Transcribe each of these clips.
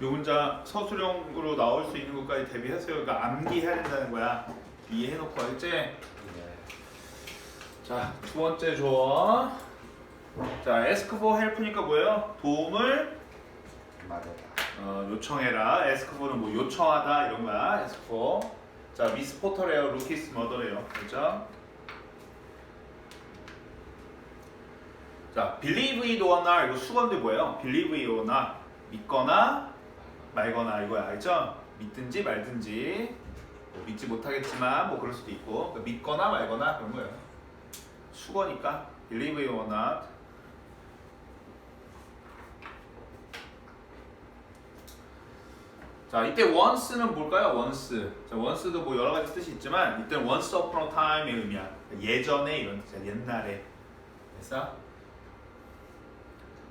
요 문장 서술형으로 나올 수 있는 것까지 대비하세요. 그러니까 암기해야 된다는 거야. 이해해놓고 알지? 네. 자, 두 번째 조어. 자, ask for help니까 뭐예요? 도움을 맞아요. 어, 요청해라. ask for는 뭐 요청하다 이런 거야. ask for. 자, 미스 포터래요. 루키스 머더래요. 그죠? 자, believe it or not 이거 수건데 뭐예요? believe it or not 믿거나 말거나 이거야. 알죠? 믿든지 말든지 뭐 믿지 못하겠지만 뭐 그럴 수도 있고 그러니까 믿거나 말거나 그런 거예요. 수거니까 believe it or not 자 이때 once는 뭘까요? once 자 once도 뭐 여러 가지 뜻이 있지만 이때 once upon a time의 의미야 예전에 이런 뜻이야 옛날에 됐어?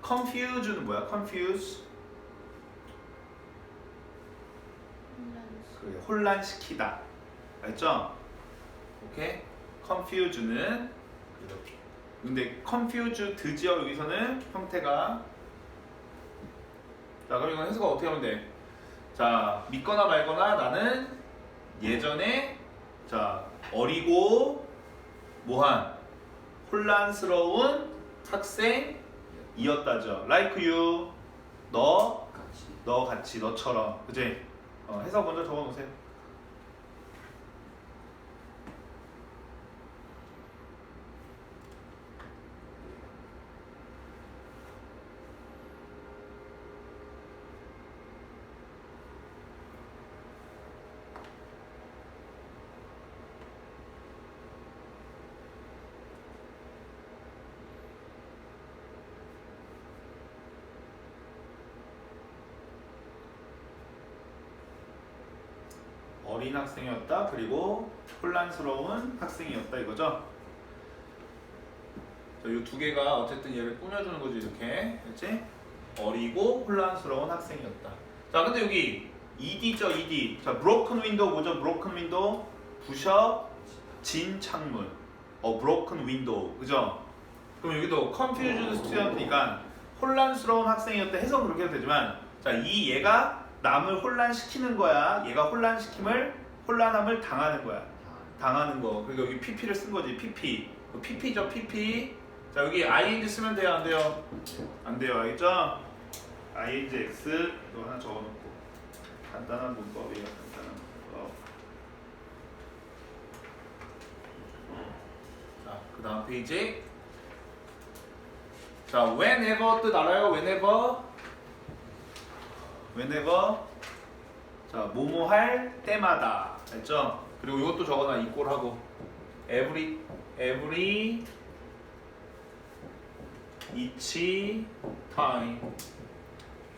confuse는 뭐야? confuse 그 혼란시키다 알죠? 오케이 confuse는 이렇게 근데 confuse 드지어 여기서는 형태가 자 그럼 이건 해석을 어떻게 하면 돼? 자 믿거나 말거나 나는 예전에 자 어리고 뭐한 혼란스러운 학생이었다죠. Like you 너. 너 같이 너처럼 그지? 어, 해석 먼저 적어놓으세요. 어린 학생이었다. 그리고 혼란스러운 학생이었다 이거죠. 자, 이두 개가 어쨌든 얘를 꾸며주는 거지 이렇게, 그렇지? 어리고 혼란스러운 학생이었다. 자, 근데 여기 ED죠, ED. 자, broken window 뭐죠? broken window 부셔 진 창문. 어, broken window, 그죠? 그럼 여기도 confused student니까 혼란스러운 학생이었다 해석 그렇게 해도 되지만, 자, 이 얘가 남을 혼란시키는 거야. 얘가 혼란시킴을 혼란함을 당하는 거야. 당하는 거. 그러니까 여기 PP를 쓴 거지. PP. 그 PP죠, PP. 자, 여기 ing 쓰면 돼요, 안 돼요? 안 돼요, 알겠죠? ingx 이거 하나 적어놓고 간단한 문법이에요, 간단한 문법. 자, 그 다음 페이지. 자, whenever 뜻 알아요? whenever. Whenever. 자, 뭐뭐 할 때마다. 알죠? 그리고 이것도 적어놔, 이꼴 하고. every, every, each time.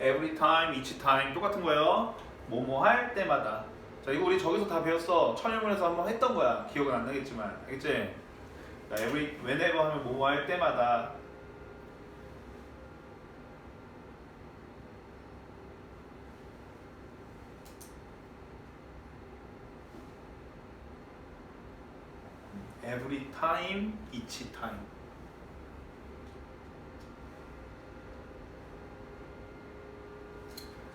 every time, each time 똑같은 거예요. 뭐뭐 할 때마다. 자, 이거 우리 저기서 다 배웠어. 천일문에서 한번 했던 거야. 기억은 안 나겠지만. 알겠지? 자, every, whenever 하면 뭐뭐 할 때마다. Every time, each time.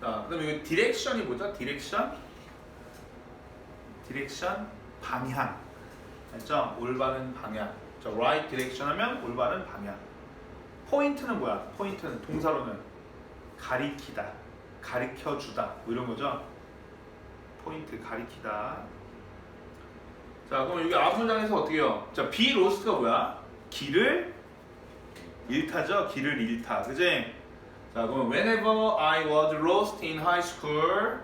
자, 그다음 여기 디렉션이 뭐죠? 디렉션? 디렉션 방향. 알죠? 올바른 방향. 자, right direction 하면 올바른 방향. 포인트는 뭐야? 포인트는 동사로는 가리키다, 가리켜 주다 뭐 이런 거죠. 포인트 가리키다. 자, 그럼 여기 앞 문장에서 어떻게 해요? 자, be lost가 뭐야? 길을 잃다죠? 길을 잃다. 그지? 자, 그럼 whenever I was lost in high school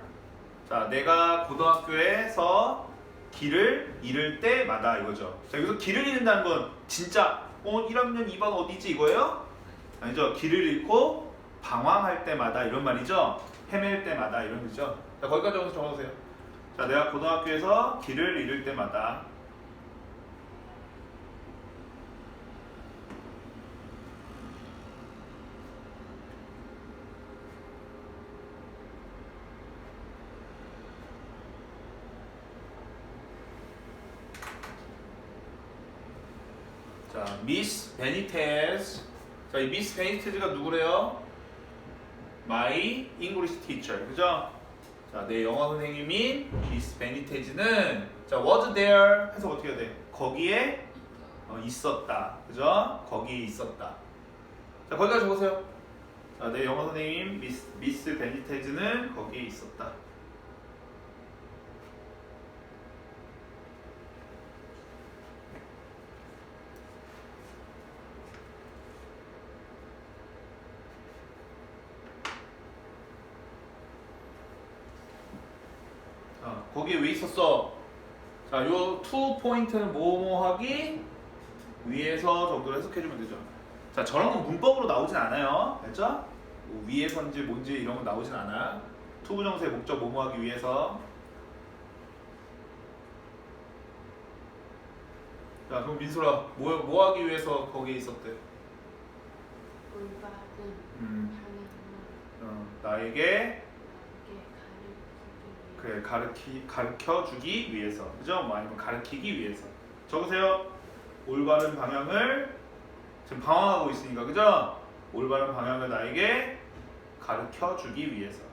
자, 내가 고등학교에서 길을 잃을 때마다 이거죠. 자, 여기서 길을 잃는다는 건 진짜 어, 1학년 2반 어디지 이거예요? 아니죠. 길을 잃고 방황할 때마다 이런 말이죠. 헤맬 때마다 이런 거죠. 자, 거기까지 적어서 적어주세요. 자, 내가 고등학교에서 길을 잃을 때마다 자, 미스 베니테스. 자, 이 미스 베니테즈가 누구래요? my English teacher. 그죠? 자, 내 영어 선생님인 Miss 베니테즈는 자, was there 해서 어떻게 해야 돼? 거기에 어, 있었다. 그죠? 거기에 있었다. 자, 거기까지 적으세요. 자, 내 영어 선생님 미스, 미스 베니테즈는 거기에 있었다. 자, 거기에 왜 있었어? 자, 요 투 포인트는 뭐뭐 하기 위에서 정도로 해석해주면 되죠. 자, 저런 건 문법으로 나오진 않아요. 알죠? 뭐 위에서인지 뭔지 이런 건 나오진 않아. 투부정사의 목적 뭐뭐 하기 위해서. 자, 그럼 민소라 뭐, 뭐 하기 위해서 거기에 있었대? 올바른 음, 방향을 어, 나에게 나에게 가르치기 위해 그래 가르치 가르쳐 주기 위해서 그죠? 뭐 아니면 가르치기 위해서 적으세요. 올바른 방향을 지금 방황하고 있으니까 그죠? 올바른 방향을 나에게 가르쳐 주기 위해서.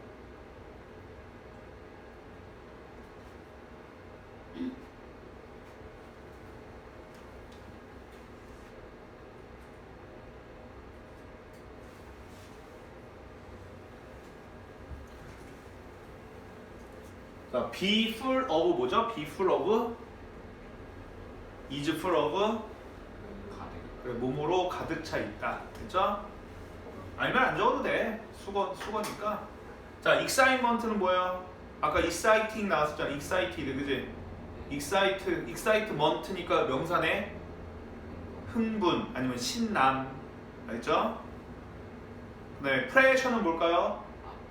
자, be full of 뭐죠? be full of is full of 그래, 몸으로 가득 차 있다. 됐죠? 아니면 안 적어도 돼. 수거 수거니까. 자, excitement는 뭐야? 아까 exciting 나왔었잖아. excited, 그지? excite, excitement니까 명사네. 흥분 아니면 신남, 알죠? 네, pressure는 뭘까요?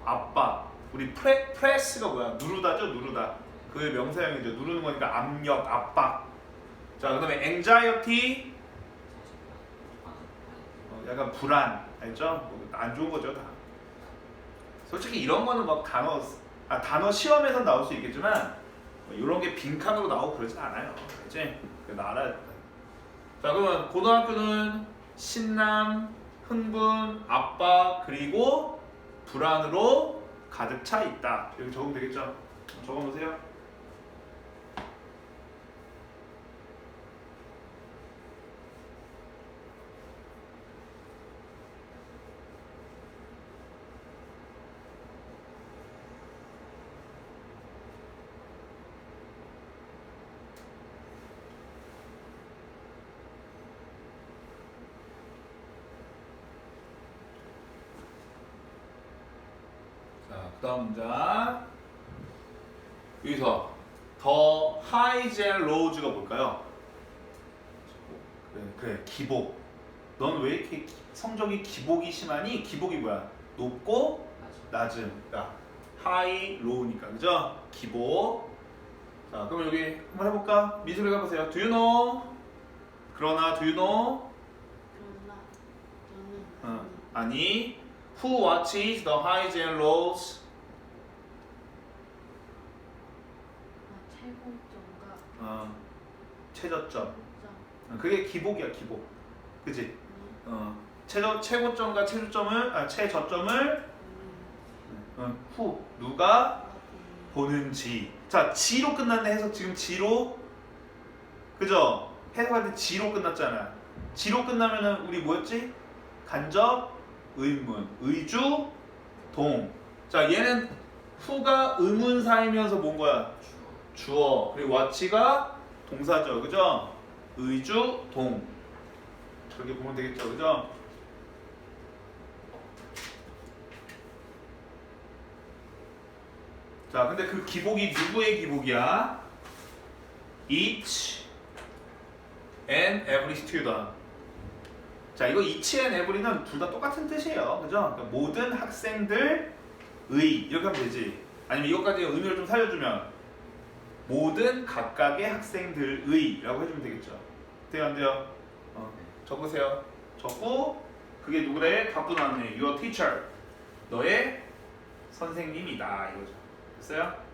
압박. 우리 프레, 프레스가 뭐야? 누르다죠, 누르다. 그 명사형이죠. 누르는 거니까 압력, 압박. 자, 그 다음에 anxiety, 어, 약간 불안, 알죠? 뭐안 좋은 거죠, 다. 솔직히 이런 거는 막 단어, 아, 단어 시험에서 나올 수 있겠지만 뭐 이런 게 빈칸으로 나오고 그러진 않아요? 그거 알아야 돼. 자, 그러면 고등학교는 신남, 흥분, 압박 그리고 불안으로 가득 차 있다. 여기 적으면 되겠죠? 적어놓으세요. 자, 그 다음 문장. 여기서 더 and lows가 뭘까요? 그래, 그래, 기복. 넌 왜 이렇게 기- 성적이 기복이 심하니? 기복이 뭐야? 높고 낮음. 그러니까 high, low니까 그죠? 기복. 자, 그럼 여기 한번 해볼까? 미술에 가보세요. Do you know? 그러나 do you know? 그러나 저는 어, 아니. Who watches the highs and lows? 아, 최고점과 어, 최저점. 어, 그게 기복이야 기복. 그지? 네, 어, 최저 최고점과 최저점을 아 최저점을 보는 어, 후 누가 누가 보는 보는지. 자 지로 끝났네 해서 지금 지로 그죠? 해석할 때 지로 끝났잖아. 지로 끝나면은 우리 뭐였지? 간접 의문 의주 동. 자 얘는 후가 의문사이면서 뭔 거야? 주어 그리고 와치가 동사죠. 그죠? 의주 동. 그렇게 보면 되겠죠. 그죠? 자 근데 그 기복이 누구의 기복이야? each and every student. 자 이거 each and every는 둘 다 똑같은 뜻이에요. 그죠? 그러니까 모든 학생들의 이렇게 하면 되지. 아니면 이것까지 의미를 좀 살려주면 모든 각각의 학생들의라고 해주면 되겠죠. 돼요 안 돼요? 어, 적으세요. 적고 그게 누구래? 답도 나왔네. Your teacher. 너의 선생님이다 이거죠. 됐어요?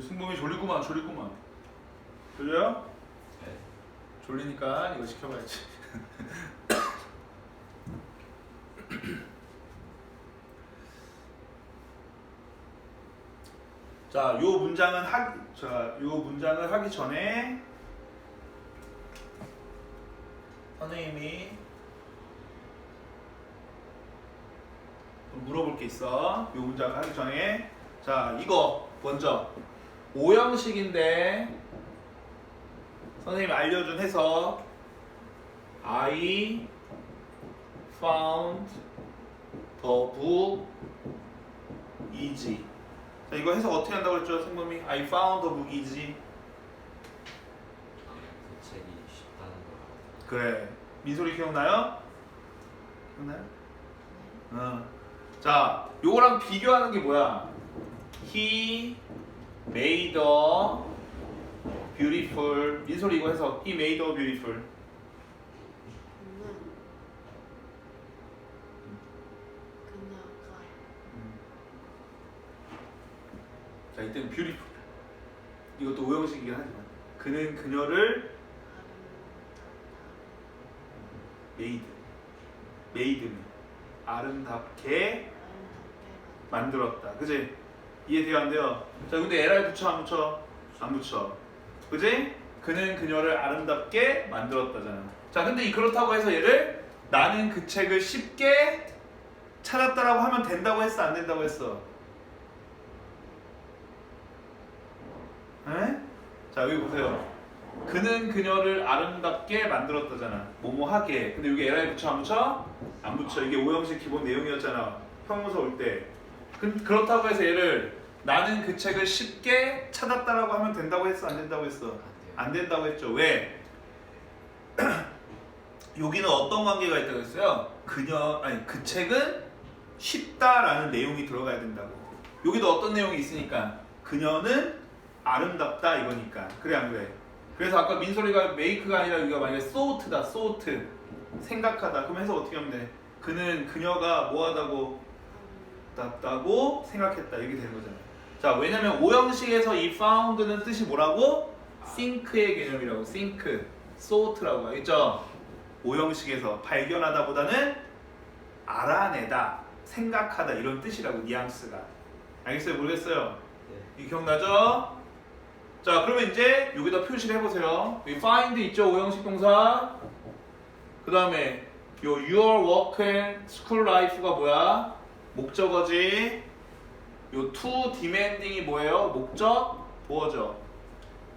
승범이 졸리구만 졸리구만 졸려요? 네. 졸리니까 이거 시켜봐야지 자, 요 문장은 하기 자, 요 문장을 하기 전에 선생님이 좀 물어볼 게 있어. 요 문장을 하기 전에 자, 이거 먼저 오형식인데 선생님이 알려준 해석 I found the book easy 자 이거 해석 어떻게 한다고 그랬죠 승범이 I found the book easy 그 책이 쉽다는 거. 그래 민소리 기억나요? 기억나요? 어. 자 요거랑 비교하는 게 뭐야 He made a beautiful 민소리 이거 해석 He made a beautiful. 그녀가 자 이때는 beautiful. 이것도 오형식이긴 하지만 그는 그녀를 made made 아름답게 아름답게 만들었다. 그지? 이해 돼요 안 돼요? 자 근데 LR 붙여 안 붙여? 안 붙여 그지? 그는 그녀를 아름답게 만들었다잖아 자 근데 이 그렇다고 해서 얘를 나는 그 책을 쉽게 찾았다라고 하면 된다고 했어 안 된다고 했어? 에? 자 여기 보세요 그는 그녀를 아름답게 만들었다잖아 뭐뭐하게 근데 여기 LI 붙여 안 붙여? 안 붙여 이게 오형식 기본 내용이었잖아 형용사 올때 그, 그렇다고 해서 얘를 나는 그 책을 쉽게 찾았다라고 하면 된다고 했어 안 된다고 했어? 안 된다고 했죠 왜? 여기는 어떤 관계가 있다고 했어요? 그녀 아니 그 책은 쉽다라는 내용이 들어가야 된다고 여기도 어떤 내용이 있으니까 그녀는 아름답다 이거니까 그래 안 그래? 그래서 아까 민소리가 메이크가 아니라 여기가 만약에 소트다 소트 생각하다 그럼 해서 어떻게 하면 돼? 그는 그녀가 뭐하다고 답다고 생각했다 이게 되는 거잖아요. 자 왜냐면 오형식에서 이 found는 뜻이 뭐라고? think의 개념이라고 think, thought라고 알겠죠? 오형식에서 발견하다 보다는 알아내다, 생각하다 이런 뜻이라고 뉘앙스가 알겠어요? 모르겠어요? 네. 이 기억나죠? 자 그러면 이제 여기다 표시를 해보세요. 여기 find 있죠 오형식 동사. 그 다음에 요 your work and school life가 뭐야? 목적어지. 요 to demanding이 뭐예요? 목적 보어죠.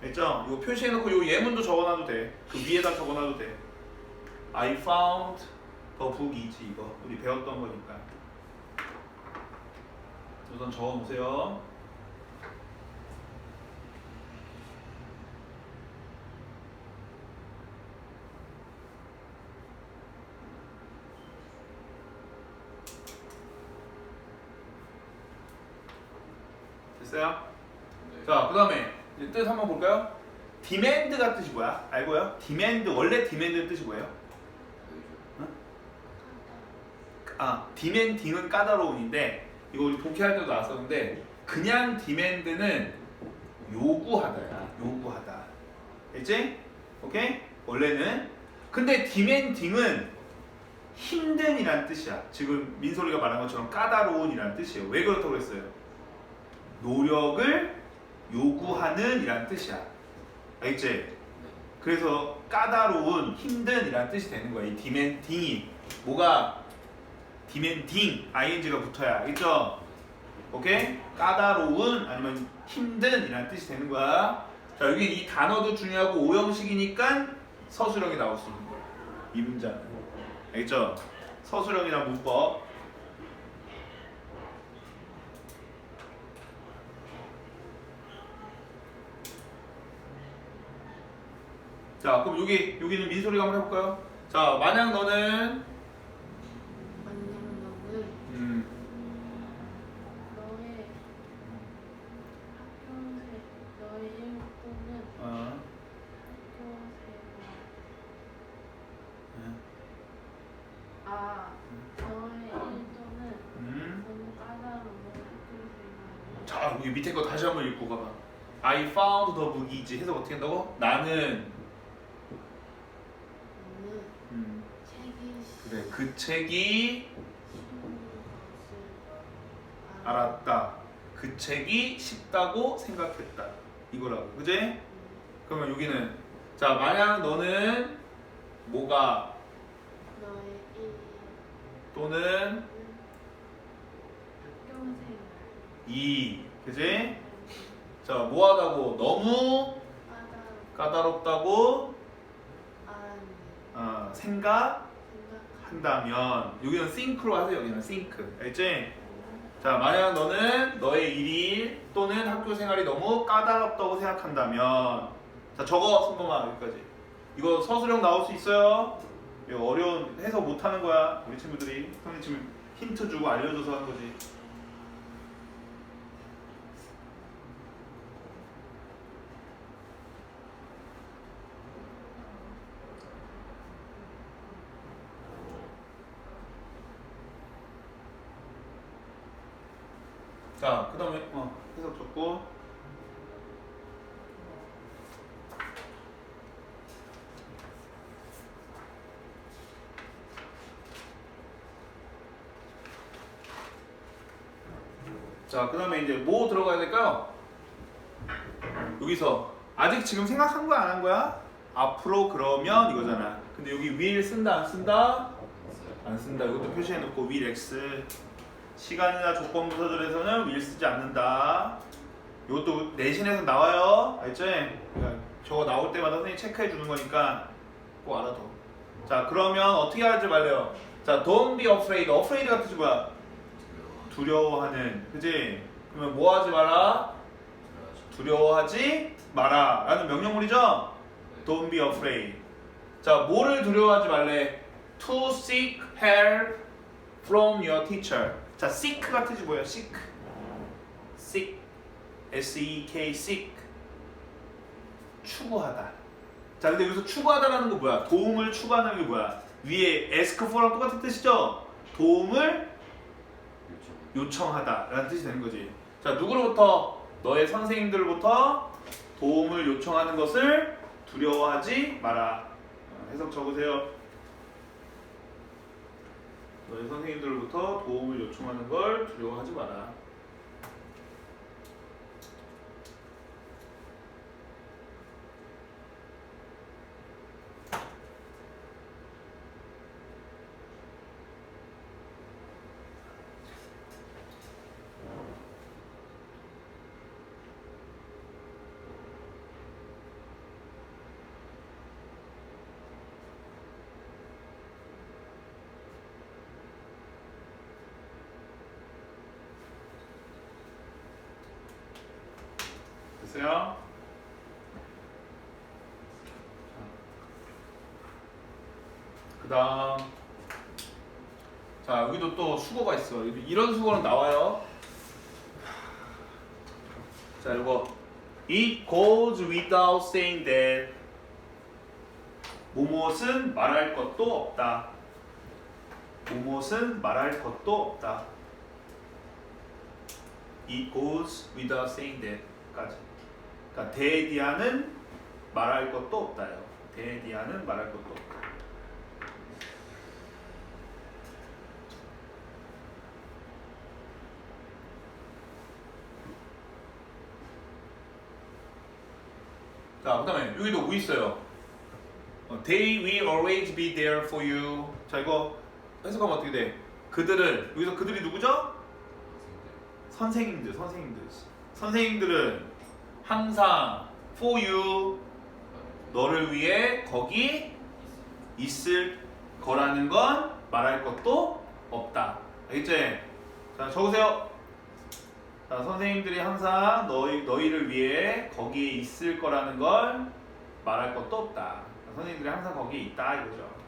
됐죠? 이거 표시해놓고 요 예문도 적어놔도 돼. 그 위에다 적어놔도 돼. I found the book 이지 이거 우리 배웠던 거니까. 우선 적어놓으세요. 됐어요? 네. 자, 그 다음에 뜻 한번 볼까요? 디맨드가 뜻이 뭐야? 알고요? 디맨드 원래 디맨드 뜻이 뭐예요? 보여줘. 아, 디맨딩은 까다로운인데 이거 우리 독해할 때도 나왔었는데 그냥 디맨드는 요구하다야. 요구하다. 알지? 오케이? 원래는 근데 디맨딩은 힘든이란 뜻이야. 지금 민소리가 말한 것처럼 까다로운이란 뜻이에요. 왜 그렇다고 했어요? 노력을 요구하는 이란 뜻이야. 알겠지? 네. 그래서 까다로운, 힘든 이란 뜻이 되는 거야. 이 디맨딩이 뭐가 디맨딩 ing가 붙어야 알겠죠? 오케이? 까다로운 아니면 힘든 이란 뜻이 되는 거야. 자 여기 이 단어도 중요하고 오형식이니까 서술형이 나올 수 있는 거야. 이 문장. 알겠죠? 서술형이나 문법. 자 그럼 여기 여기는 민소리가 한번 해볼까요? 자 만약 너는 만약 너는 음, 너의 학교생 너의 일도는 어, 학교생활 아 너의 일도는 음. 너무 까다로운 학교생활 자 여기 밑에 거 다시 한번 읽고 가봐. I found the book easy 해서 어떻게 한다고? 나는 음, 책이 그 책이 알았다. 그 책이 쉽다고 생각했다. 이거라고. 그지? 음, 그러면 여기는 자 만약 너는 뭐가 또는 이 그지? 자 뭐하다고 너무 까다롭 까다롭다고 생각 생각 한다면 여기는 think로 하세요. 여기는 think. 알지? 자 만약 너는 너의 일이 또는 학교 생활이 너무 까다롭다고 생각한다면 자 적어 승범아 여기까지 이거 서술형 나올 수 있어요 이거 어려운 해서 못하는 거야 우리 친구들이 형님 지금 힌트 주고 알려줘서 하는 거지 자, 그 다음에 어, 해석 적고 자, 그 다음에 이제 뭐 들어가야 될까요? 여기서 아직 지금 생각한 거야 안 한 거야? 앞으로 그러면 이거잖아. 근데 여기 will 쓴다 안 쓴다? 안 쓴다. 이것도 표시해 놓고 will x 시간이나 조건 부서들에서는 will 쓰지 않는다. 이것도 내신에서 나와요. 알죠? 그러니까 저거 나올 때마다 선생님 체크해 주는 거니까 꼭 알아둬. 자, 그러면 어떻게 하지 말래요? 자, don't be afraid. afraid가 뜻이 뭐야? 두려워하는. 그지? 그러면 뭐 하지 마라? 두려워하지 마라. 라는 명령문이죠? Don't be afraid. 자, 뭐를 두려워하지 말래? To seek help from your teacher. 자, seek가 뜻이 뭐예요? seek. seek. S-E-K, seek. 추구하다. 자, 근데 여기서 추구하다라는 거 뭐야? 도움을 추구하는 게 뭐야? 위에 ask for랑 똑같은 뜻이죠? 도움을 요청하다라는 뜻이 되는 거지. 자, 누구로부터? 너의 선생님들로부터 도움을 요청하는 것을 두려워하지 마라. 어, 해석 적으세요. 너의 선생님들로부터 도움을 요청하는 걸 두려워하지 마라. 됐어요? 그 다음. 자 여기도 또 수거가 있어. 이런 수거는 나와요. 자 이거. It goes without saying that 무엇은 말할 것도 없다. 무엇은 말할 것도 없다. It goes without saying that까지 그러니까 데디아는 말할 것도 없다요. 데디아는 말할 것도 없다. 자, 그다음에 여기도 뭐 있어요? 어, They will always be there for you. 자, 이거 해석하면 어떻게 돼? 그들은 여기서 그들이 누구죠? 선생님들, 선생님들. 선생님들은 항상 for you 너를 위해 거기 있을 거라는 건 말할 것도 없다. 알겠지? 자, 적으세요. 자, 선생님들이 항상 너희 너희를 위해 거기에 있을 거라는 걸 말할 것도 없다. 선생님들이 항상 거기에 있다 이거죠.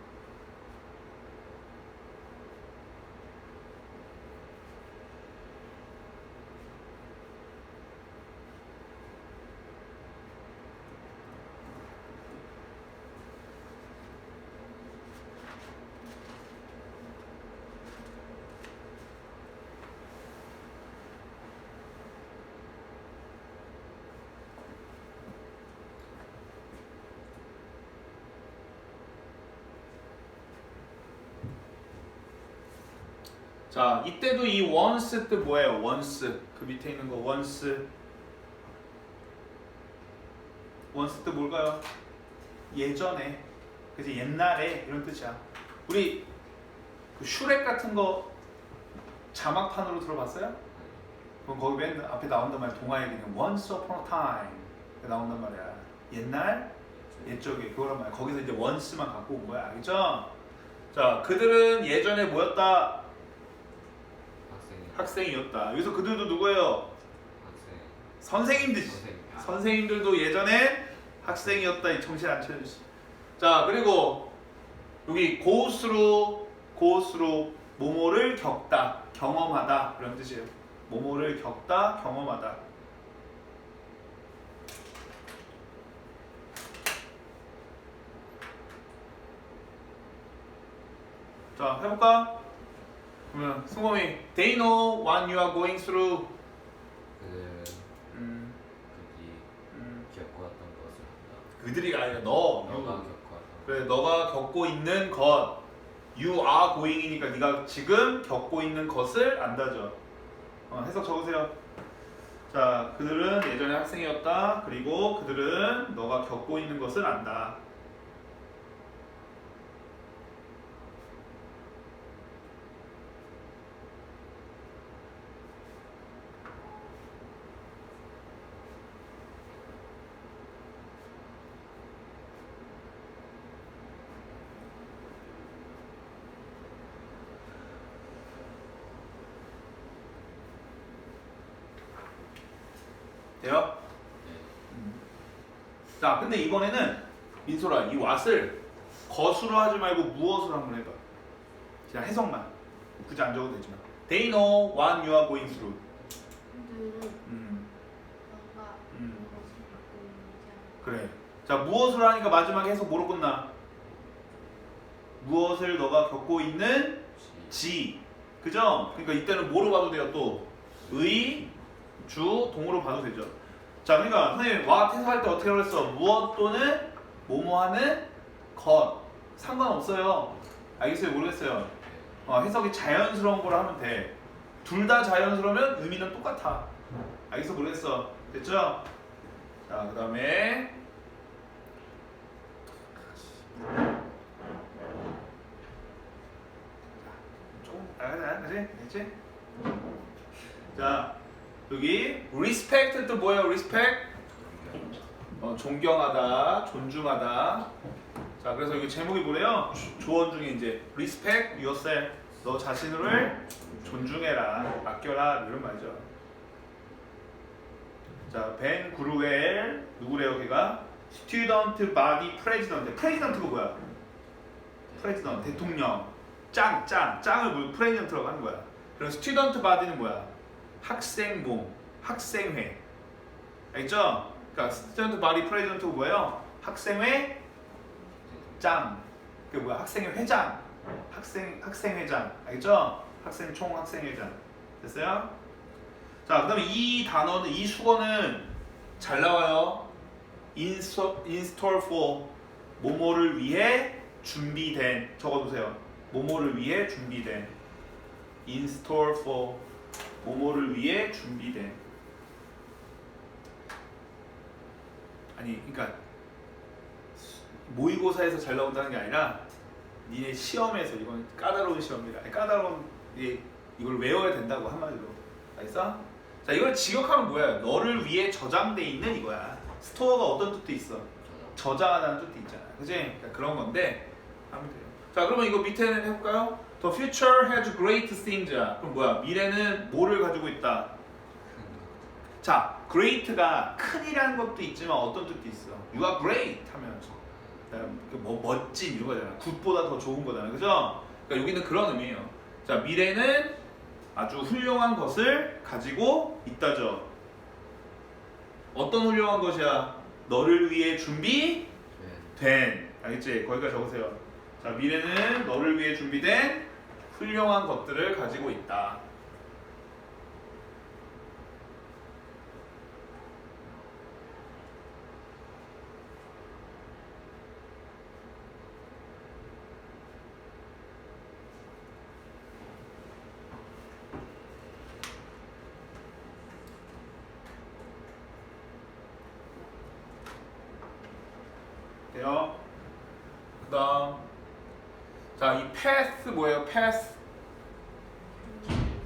자, 이때도 이 once 뜻 뭐예요? once. 그 밑에 있는 거 once. once 뜻 뭘까요? 예전에. 그지 옛날에 이런 뜻이야. 우리 그 슈렉 같은 거 자막판으로 들어봤어요? 그럼 거기 맨 앞에 나온단 말이야. 동화 얘기는 once upon a time 나온단 말이야. 옛날 옛적에 그거란 말이야. 거기서 이제 once만 갖고 온 거야. 알겠죠? 자, 그들은 예전에 뭐였다? 학생이 학생이었다. 여기서 그들도 누구예요? 선생님들. 선생님 아, 선생님들도 예전에 학생이었다. 이 정신 안 차리시. 자, 그리고 여기 고스로 고스로 모모를 겪다, 경험하다 그런 뜻이에요. 모모를 겪다, 경험하다. 자, 해볼까? 그러면 승범이 They know what you are going through. 그들은 음, 그들이 음. 겪어왔던 것을 한다 그들이 아니라 너. 너가 you. 겪어왔던 그래 너가 겪고 있는 것 you are going이니까 네가 지금 겪고 있는 것을 안다죠 어, 해석 적으세요 자 그들은 예전에 학생이었다 그리고 그들은 너가 겪고 있는 것을 안다 돼요? 네. 자 근데 이번에는 민소라 이 왓을 것으로 하지 말고 무엇으로 한번 해봐 그냥 해석만 굳이 안 적어도 되지만 They know what you are going through 그들은 음, 음. 무엇을 갖고 있는지. 그래 자 무엇으로 하니까 마지막에 해석 뭐로 끝나? 무엇을 너가 겪고 있는 지지 그죠? 그러니까 이때는 뭐로 봐도 돼요 또 의, 주, 동으로 봐도 되죠 자 그러니까 선생님 와 해석할 때 어떻게 그랬어? 무엇 또는 뭐뭐하는 것 상관없어요 알겠어요? 모르겠어요 어, 해석이 자연스러운 거로 하면 돼 둘 다 자연스러우면 의미는 똑같아 알겠어? 모르겠어 됐죠? 자 그 다음에 조금 알아 그지? 알지? 자 여기 respect 또 뭐예요? respect 어, 존경하다, 존중하다. 자 그래서 여기 제목이 뭐래요? 조- 조언 중에 이제 respect yourself 너 자신을 존중해라, 아껴라 이런 말이죠. 자, 벤 구루엘 누구래요? 걔가 student body president. president가 뭐야? 프레지던트 대통령 짱, 짱, 짱을 뭐 프레지던트라고 하는 거야. 그럼 스튜던트 바디는 뭐야? 학생 몸, 학생회. 알겠죠? 그러니까 스튜던트 바디 프레지던트가 뭐예요? 학생회 짱. 그 뭐야? 학생회 회장. 학생 학생회장. 알겠죠? 학생 총 학생회장. 됐어요? 자, 그다음에 이 단어는 이 수거는 잘 나와요. 인스톨 인스톨 for 모모를 위해 준비된 적어 두세요. 모모를 위해 준비된 install for 모모를 위해 준비된 아니 그러니까 모의고사에서 잘 나온다는 게 아니라 니네 시험에서 이건 까다로운 시험이다. 까다로운 이 이걸 외워야 된다고 한마디로 알겠어? 자 이걸 직역하면 뭐야? 너를 위해 저장돼 있는 이거야. 스토어가 어떤 뜻도 있어. 저장 저장하다는 뜻도 있잖아. 그지? 그러니까 그런 건데 하면 돼요. 자, 그러면 이거 밑에는 해볼까요? The future has great things. 그럼 뭐야? 미래는 뭐를 가지고 있다? 자, great가 큰이라는 것도 있지만 어떤 뜻도 있어. You are great 하면 그뭐 멋진 이런 거잖아. 굿보다 더 좋은 거잖아. 그죠? 그러니까 여기는 그런 의미예요. 자, 미래는 아주 훌륭한 것을 가지고 있다죠. 어떤 훌륭한 것이야? 너를 위해 준비 네. 된 알겠지? 거기까지 적으세요. 자 미래는 너를 위해 준비된 훌륭한 것들을 가지고 있다. 같아요. 그다음 자이 path 뭐예요? path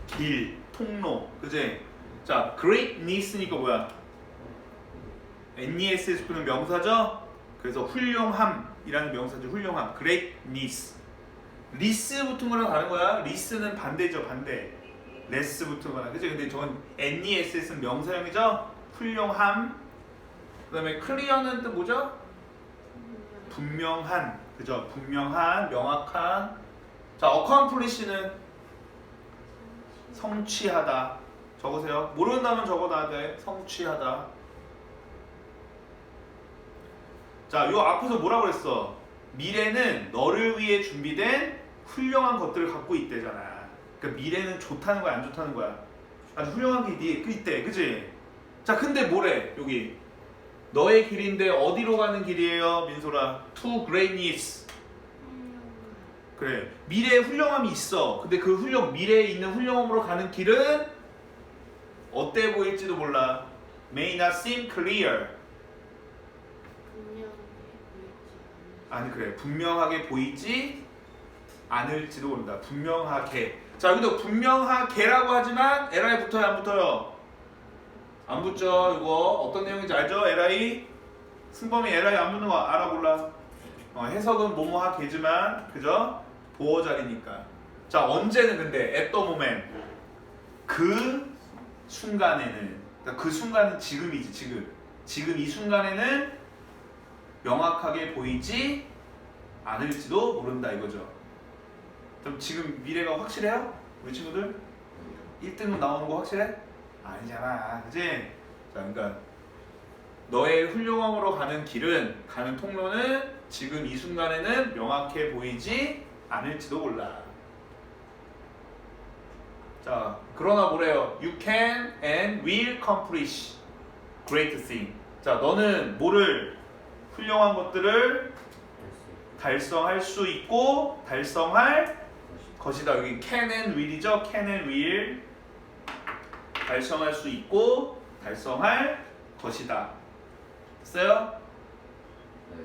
길, 통로, 그지? 자 greatness니까 뭐야? NES에서 쓰는 명사죠? 그래서 훌륭함이라는 명사죠. 훌륭함, greatness. 리스 붙은 거랑 다른 거야. 리스는 반대죠, 반대. 레스 붙은 거랑 그지? 근데 저건 NES에서는 명사형이죠. 훌륭함. 그 다음에 클리어는 또 뭐죠? 분명한, 그죠? 분명한, 명확한. 자, accomplish는 성취하다. 적으세요. 모른다면 적어놔야 돼. 성취하다. 자, 요 앞에서 뭐라 그랬어? 미래는 너를 위해 준비된 훌륭한 것들을 갖고 있대잖아. 그러니까 미래는 좋다는 거야, 안 좋다는 거야? 아주 훌륭한 게 네, 그 있대, 그지? 자, 근데 뭐래, 여기? 너의 길인데 어디로 가는 길이에요, 민소라? To greatness. 그래, 미래에 훌륭함이 있어. 근데 그 훌륭, 미래에 있는 훌륭함으로 가는 길은 어때 보일지도 몰라. May not seem clear. 아니 그래. 분명하게 보이지 않을지도 모른다. 분명하게. 자 여기도 분명하게라고 하지만 LI 붙어요 안 붙어요? 안 붙죠 이거. 어떤 내용인지 알죠? LI 승범이 LI 안 붙는 거 알아 몰라? 어, 해석은 뭐뭐하게지만 그죠 보호 자리니까 자 언제는 근데 at moment 그 순간에는 그러니까 그 순간은 지금이지 지금 지금 이 순간에는 명확하게 보이지 않을지도 모른다 이거죠. 그럼 지금 미래가 확실해요? 우리 친구들? 1등은 나오는 거 확실해? 아니잖아. 그지? 자, 그러니까 너의 훌륭함으로 가는 길은 가는 통로는 지금 이 순간에는 명확해 보이지 않을지도 몰라. 자, 그러나 뭐래요? You can and will accomplish great thing. 자, 너는 뭐를 훌륭한 것들을 달성할 수 있고 달성할 것이다. 여기 can and will이죠. can and will 달성할 수 있고 달성할 것이다. 됐어요? 네.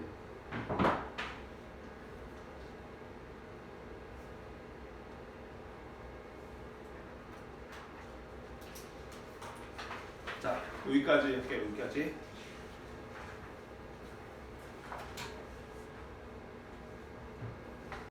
자, 여기까지 할게요. 여기까지.